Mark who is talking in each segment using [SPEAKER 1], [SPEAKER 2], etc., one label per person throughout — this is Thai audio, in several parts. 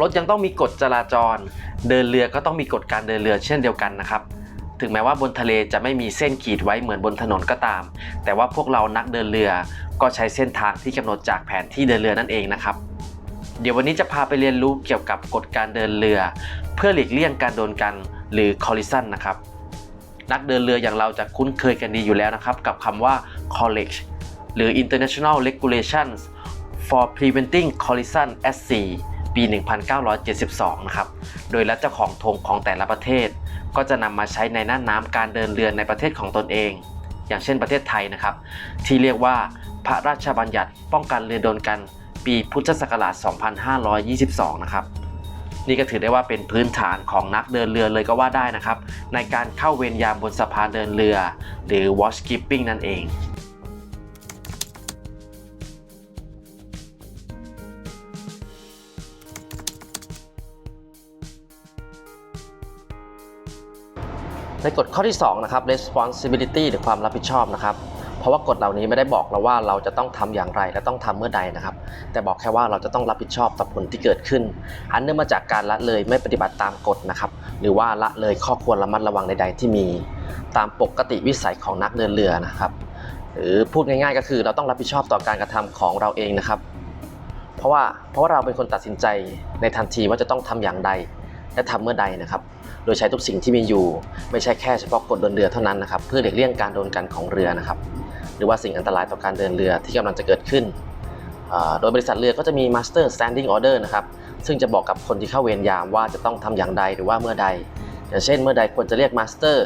[SPEAKER 1] รถยังต้องมีกฎจราจร เดินเรือก็ต้องมีกฎการเดินเรือเช่นเดียวกันนะครับ ถึงแม้ว่าบนทะเลจะไม่มีเส้นขีดไว้เหมือนบนถนนก็ตาม แต่ว่าพวกเรานักเดินเรือก็ใช้เส้นทางที่กำหนดจากแผนที่เดินเรือนั่นเองนะครับเดี๋ยววันนี้จะพาไปเรียนรู้เกี่ยวกับกฎการเดินเรือ เพื่อหลีกเลี่ยงการโดนกันหรือ collision นะครับ นักเดินเรืออย่างเราจะคุ้นเคยกันดีอยู่แล้วนะครับ กับคำว่า college หรือ International Regulations for Preventing Collision at Sea ปี 1972 นะครับ โดยรัฐเจ้าของธงของแต่ละประเทศ ก็จะนำมาใช้ในน่านน้ำการเดินเรือในประเทศของตนเอง อย่างเช่นประเทศไทยนะครับ ที่เรียกว่าพระราชบัญญัติป้องกันเรือโดนกันปีพุทธศักราช 2522 นะครับ นี่ก็ถือได้ว่าเป็นพื้นฐานของนักเดินเรือเลยก็ว่าได้นะครับ ในการเข้าเวรยามบนสะพานเดินเรือ หรือ watch keeping นั่นเอง ในกฎข้อที่ 2 นะครับ responsibility หรือความรับผิดชอบนะครับ เพราะว่ากฎเหล่านี้ไม่ได้บอกเราว่าเราจะต้องทำอย่างไรและต้องทำเมื่อใดนะครับ แต่บอกแค่ว่าเราจะต้องรับผิดชอบต่อผลที่เกิดขึ้น อันเนื่องมาจากการละเลยไม่ปฏิบัติตามกฎนะครับ หรือว่าละเลยข้อควรระมัดระวังใด ๆ ที่มี ตามปกติวิสัยของนักเดินเรือนะครับ หรือพูดง่ายๆ ก็คือเราต้องรับผิดชอบต่อการกระทำของเราเองนะครับ เพราะว่าเพราะว่าเราเป็นคนตัดสินใจในทันทีว่าจะต้องทำอย่างใดและทำเมื่อใดนะครับ โดยใช้ทุกสิ่งที่มีอยู่ ไม่ใช่แค่เฉพาะกฎเดินเรือเท่านั้นนะครับเพื่อหลีกเลี่ยงการโดนกันของเรือนะครับ หรือว่าสิ่งอันตรายต่อการเดินเรือที่กำลังจะเกิดขึ้น โดยบริษัทเรือก็จะมี Master Standing Order นะครับซึ่งจะบอกกับคนที่เข้าเวรยามว่าจะต้องทำอย่างใดหรือว่าเมื่อใด อย่างเช่น เมื่อใดควรจะเรียก Master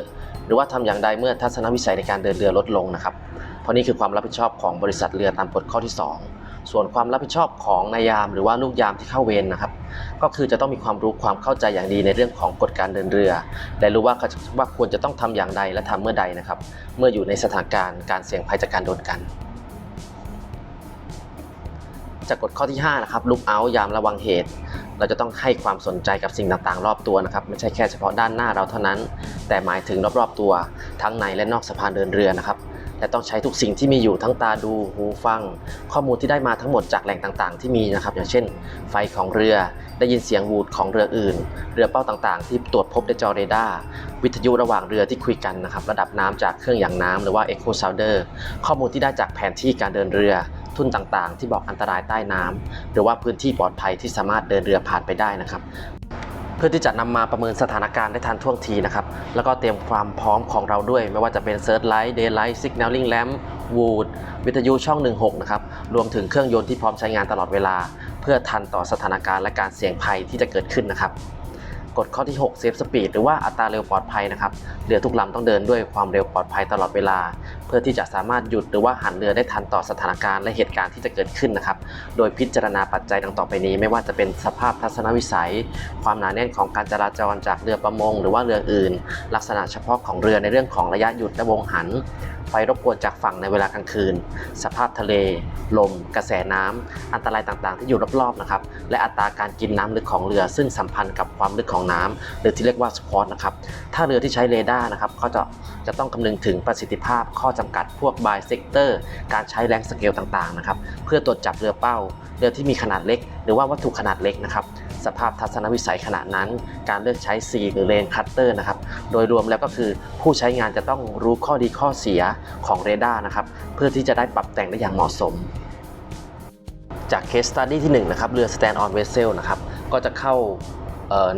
[SPEAKER 1] หรือว่าทำอย่างใดเมื่อทัศนวิสัยในการเดินเรือลดลงนะครับ เพราะนี่คือความรับผิดชอบของบริษัทเรือตามกฎข้อที่ 2 ส่วนความรับผิดชอบของนายยามหรือว่าลูกยามที่เข้าเวรนะครับ ก็คือจะต้องมีความรู้ความเข้าใจอย่างดีในเรื่องของกฎการเดินเรือ และรู้ว่าว่าควรจะต้องทำอย่างใดและทำเมื่อใดนะครับ เมื่ออยู่ในสถานการณ์การเสี่ยงภัยจากการโดนกัน จากกฎข้อที่5นะครับลุกเอายามระวังเหตุ เราจะต้องให้ความสนใจกับสิ่งต่างๆ รอบตัวนะครับ ไม่ใช่แค่เฉพาะด้านหน้าเราเท่านั้น แต่หมายถึงรอบๆตัวทั้งในและนอกสะพานเดินเรือนะครับ และต้องใช้ทุกสิ่งที่มีอยู่ทั้งตาดูหูฟัง ข้อมูลที่ได้มาทั้งหมดจากแหล่งต่างๆ ที่มีนะครับ อย่างเช่น ไฟของเรือ ได้ยินเสียงวูดของเรืออื่น เรือเป้าต่างๆ ที่ตรวจพบในจอเรดาร์วิทยุระหว่างเรือที่คุยกันนะครับระดับน้ำจากเครื่องหยั่งน้ำหรือว่า Echo Sounder ข้อมูลที่ได้จากแผนที่การเดินเรือ ทุ่นต่างๆ ที่บอกอันตรายใต้น้ำหรือว่าพื้นที่ปลอดภัยที่สามารถเดินเรือผ่านไปได้นะครับ พื่อที่จะนำมาประเมินสถานการณ์ได้ทันท่วงทีนะครับ แล้วก็เตรียมความพร้อมของเราด้วย ไม่ว่าจะเป็น Search Light Daylight Signaling Lamp Wood วิทยุช่อง 16 นะครับ รวมถึงเครื่องยนต์ที่พร้อมใช้งานตลอดเวลา เพื่อทันต่อสถานการณ์และการเสี่ยงภัยที่จะเกิดขึ้นนะครับ กฎข้อที่ 6 Safe Speed หรือว่าอัตราเร็วปลอดภัยนะครับเรือทุกลำต้องเดินด้วยความเร็วปลอดภัยตลอดเวลา เพื่อที่จะสามารถหยุดหรือว่าหันเรือได้ทันต่อสถานการณ์และเหตุการณ์ที่จะเกิดขึ้นนะครับ โดยพิจารณาปัจจัยดังต่อไปนี้ ไม่ว่าจะเป็นสภาพทัศนวิสัย ความหนาแน่นของการจราจรจากเรือประมง หรือว่าเรืออื่น ลักษณะเฉพาะของเรือในเรื่องของระยะหยุดและวงหัน ไฟรบกวนจากฝั่งในเวลากลางคืน สภาพทะเล ลม กระแสน้ำอันตรายต่างๆ ที่อยู่รอบๆนะครับและอัตราการกินน้ำลึกของเรือ ซึ่งสัมพันธ์กับความลึกของน้ำหรือที่เรียกว่าสควอตนะครับถ้าเรือที่ใช้เรดาร์นะครับเขาจะจะต้องคำนึงถึงประสิทธิภาพข้อจำกัดพวกบายเซกเตอร์การใช้แรงสเกลต่างๆนะครับเพื่อตรวจจับเรือเป้า เรือที่มีขนาดเล็ก หรือว่าวัตถุขนาดเล็กนะครับ สภาพทัศนวิสัยขณะนั้น การเลือกใช้สีหรือเลนคัตเตอร์นะครับ โดยรวมแล้วก็คือผู้ใช้งานจะต้องรู้ข้อดีข้อเสียของเรดาร์นะครับ เพื่อที่จะได้ปรับแต่งได้อย่างเหมาะสม จากเคสตัดดี้ที่1นะครับ เรือ stand on vessel นะครับ ก็จะเข้า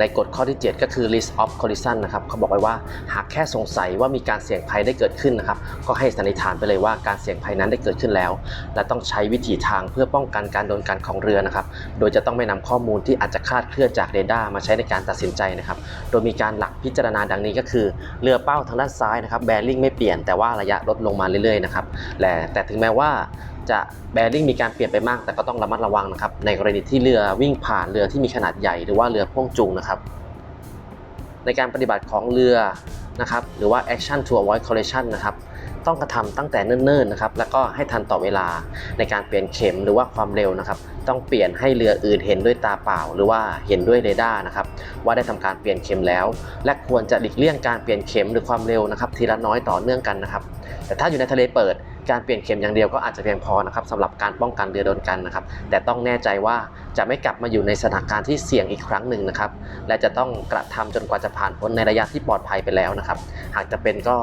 [SPEAKER 1] ในกฎข้อที่ 7 ก็คือ list of collision นะครับเขาบอกไว้ว่าหากแค่สงสัยว่ามีการเสี่ยงภัยได้เกิดขึ้นนะครับ ก็ให้สันนิษฐานไปเลยว่าการเสี่ยงภัยนั้นได้เกิดขึ้นแล้ว และต้องใช้วิถีทางเพื่อป้องกันการโดนกันของเรือนะครับ โดยจะต้องไม่นำข้อมูลที่อาจจะคลาดเคลื่อนจากเรดาร์มาใช้ในการตัดสินใจนะครับ โดยมีการหลักพิจารณาดังนี้ก็คือ เรือเป้าทางด้านซ้ายนะครับแบริ่งไม่เปลี่ยนแต่ว่าระยะลดลงมาเรื่อยๆนะครับแต่ถึงแม้ว่า จะแบริ่งมีการเปลี่ยนไปมาก แต่ก็ต้องระมัดระวังนะครับ ในกรณีที่เรือวิ่งผ่านเรือที่มีขนาดใหญ่หรือว่าเรือพ่วงจูงนะครับ ในการปฏิบัติของเรือนะครับหรือว่า action to avoid collision นะครับต้องกระทำตั้งแต่เนิ่นๆนะครับแล้วก็ให้ทันต่อเวลาในการเปลี่ยนเข็มหรือว่าความเร็วนะครับ ต้องเปลี่ยนให้เรืออื่นเห็นด้วยตาเปล่า หรือว่าเห็นด้วยเรดาร์นะครับ ว่าได้ทำการเปลี่ยนเข็มแล้ว และควรจะหลีกเลี่ยงการเปลี่ยนเข็มหรือความเร็วนะครับ ทีละน้อยต่อเนื่องกันนะครับ แต่ถ้าอยู่ในทะเลเปิด การเปลี่ยนเข็มอย่างเดียวก็อาจจะเพียงพอนะครับสำหรับการป้องกันเรือโดนกันนะครับ แต่ต้องแน่ใจว่าจะไม่กลับมาอยู่ในสถานการณ์ที่เสี่ยงอีกครั้งหนึ่งนะครับ และจะต้องกระทำจนกว่าจะผ่านพ้นในระยะที่ปลอดภัยไปแล้วนะครับ หากจะเป็นก็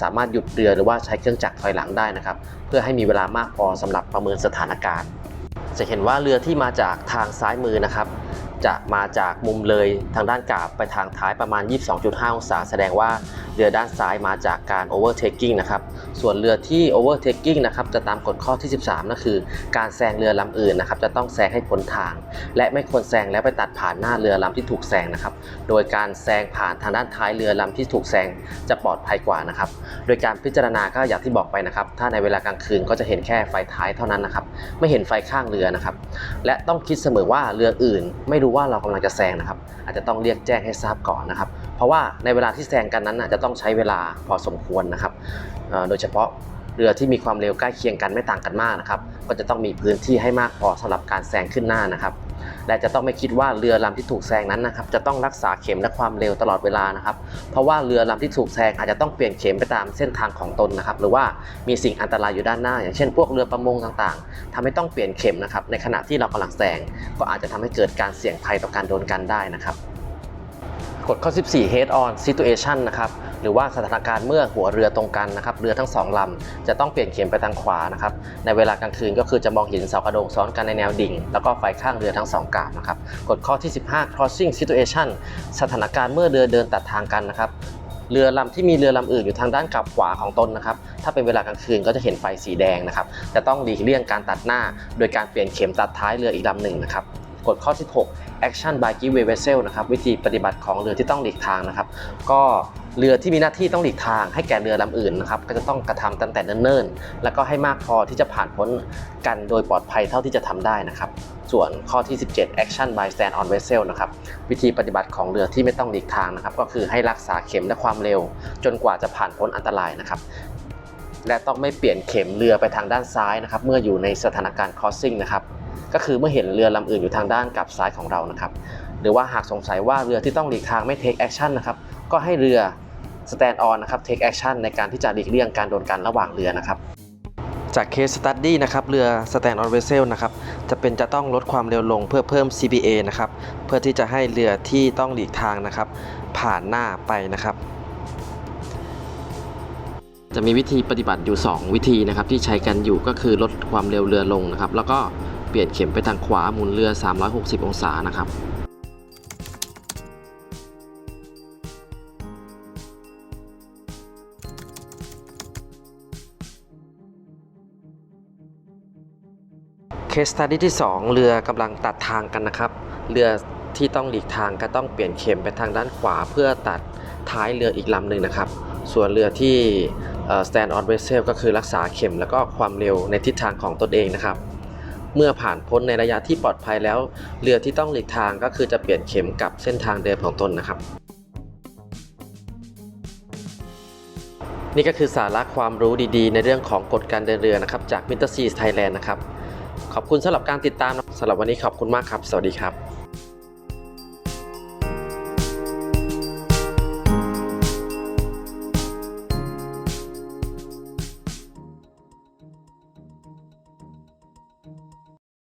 [SPEAKER 1] สามารถหยุดเรือหรือว่าใช้เครื่องจักรถอยหลังได้นะครับ เพื่อให้มีเวลามากพอสำหรับประเมินสถานการณ์ จะเห็นว่าเรือที่มาจากทางซ้ายมือนะครับ จะมาจากมุมเลยทางด้านกาบไปทางท้ายประมาณ 22.5 องศา แสดงว่าเรือด้านซ้ายมาจากการ overtaking นะครับ ส่วนเรือที่ overtaking นะครับจะตามกฎข้อที่ 13นั่นคือ การแซงเรือลำอื่นนะครับ จะต้องแซงให้พ้นทาง และไม่ควรแซงแล้วไปตัดผ่านหน้าเรือลำที่ถูกแซงนะครับ โดยการแซงผ่านทางด้านท้ายเรือลำที่ถูกแซงจะปลอดภัยกว่านะครับ โดยการพิจารณาก็อย่างที่บอกไปนะครับ ถ้าในเวลากลางคืนก็จะเห็นแค่ไฟท้ายเท่านั้นนะครับ ไม่เห็นไฟข้างเรือนะครับ และต้องคิดเสมอว่าเรืออื่นไม่รู้ว่าเรากำลังจะแซงนะครับ อาจจะต้องเรียกแจ้งให้ทราบก่อนนะครับ เพราะว่าในเวลาที่แซงกันนั้นจะต้องใช้เวลาพอสมควรนะครับ โดยเฉพาะ เรือที่มีความเร็วใกล้เคียงกันไม่ต่างกันมากนะครับ ก็จะต้องมีพื้นที่ให้มากพอสำหรับการแซงขึ้นหน้านะครับ และจะต้องไม่คิดว่าเรือลำที่ถูกแซงนั้นนะครับ จะต้องรักษาเข็มและความเร็วตลอดเวลานะครับ เพราะว่าเรือลำที่ถูกแซงอาจจะต้องเปลี่ยนเข็มไปตามเส้นทางของตนนะครับ หรือว่ามีสิ่งอันตรายอยู่ด้านหน้า อย่างเช่น พวกเรือประมงต่างๆทำให้ต้องเปลี่ยนเข็มนะครับ ในขณะที่เรากำลังแซง ก็อาจจะทำให้เกิดการเสี่ยงภัยต่อการโดนกันได้นะครับ กฎข้อ 14 head on situation นะครับ หรือว่าสถานการณ์เมื่อหัวเรือตรงกันนะครับเรือทั้งสองลำจะต้องเปลี่ยนเข็มไปทางขวานะครับในเวลากลางคืนก็คือจะมองเห็นเสากระโดงซ้อนกันในแนวดิ่ง แล้วก็ไฟข้างเรือทั้งสองกาบนะครับกฎข้อที่ 15 crossing situation สถานการณ์เมื่อเรือเดินตัดทางกันนะครับเรือลำที่มีเรือลำอื่นอยู่ทางด้านกลับขวาของตนนะครับ ถ้าเป็นเวลากลางคืนก็จะเห็นไฟสีแดงนะครับ จะต้องหลีกเลี่ยงการตัดหน้า โดยการเปลี่ยนเข็มตัดท้ายเรืออีกลำหนึ่งนะครับ กฎข้อที่6 action by giveaway vessel นะครับ วิธีปฏิบัติของเรือที่ต้องหลีกทางนะครับ ก็ เรือที่มีหน้าที่ต้องหลีกทางให้แก่เรือลำอื่นนะครับก็จะต้องกระทำตั้งแต่เนิ่นๆ แล้วก็ให้มากพอที่จะผ่านพ้นกันโดยปลอดภัยเท่าที่จะทำได้นะครับ ส่วนข้อที่ 17 action by stand on vessel นะครับวิธีปฏิบัติของเรือที่ไม่ต้องหลีกทางนะครับ ก็คือให้รักษาเข็มและความเร็ว จนกว่าจะผ่านพ้นอันตรายนะครับและต้องไม่เปลี่ยนเข็มเรือไปทางด้านซ้ายนะครับเมื่ออยู่ในสถานการณ์ crossing นะครับก็คือเมื่อเห็นเรือลำอื่นอยู่ทางด้านกลับซ้ายของเรานะครับหรือว่าหากสงสัยว่าเรือที่ต้องหลีกทางไม่ take action นะครับ ก็ให้เรือ stand on นะครับ take action ในการที่จะหลีกเลี่ยงการโดนกันระหว่างเรือนะครับจาก case study นะครับเรือ stand on vessel นะครับจะเป็นจะต้องลดความเร็วลงเพื่อเพิ่ม CBA นะครับเพื่อที่จะให้เรือที่ต้องหลีกทางนะครับ ผ่านหน้าไปนะครับ จะมีวิธีปฏิบัติอยู่ 2 วิธีนะครับที่ใช้กันอยู่ก็คือลดความเร็วเรือลงนะครับ แล้วก็เปลี่ยนเข็มไปทางขวาหมุนเรือ 360 องศานะครับ เคสตัดดี้ที่ 2 เรือกำลังตัดทางกันนะครับ เรือที่ต้องหลีกทางก็ต้องเปลี่ยนเข็มไปทางด้านขวา เพื่อตัดท้ายเรืออีกลำหนึ่งนะครับ ส่วนเรือที่ stand on vessel ก็คือรักษาเข็มแล้วก็ความเร็วในทิศทางของตนเองนะครับ เมื่อผ่านพ้นในระยะที่ปลอดภัยแล้ว เรือที่ต้องหลีกทางก็คือจะเปลี่ยนเข็มกลับเส้นทางเดิมของตนนะครับ นี่ก็คือสาระความรู้ดีๆ ในเรื่องของกฎการเดินเรือนะครับ จาก m i t e r Seas Thailand นะครับ ขอบคุณสำหรับการติดตามสำหรับวันนี้ขอบคุณมากครับ สวัสดีครับ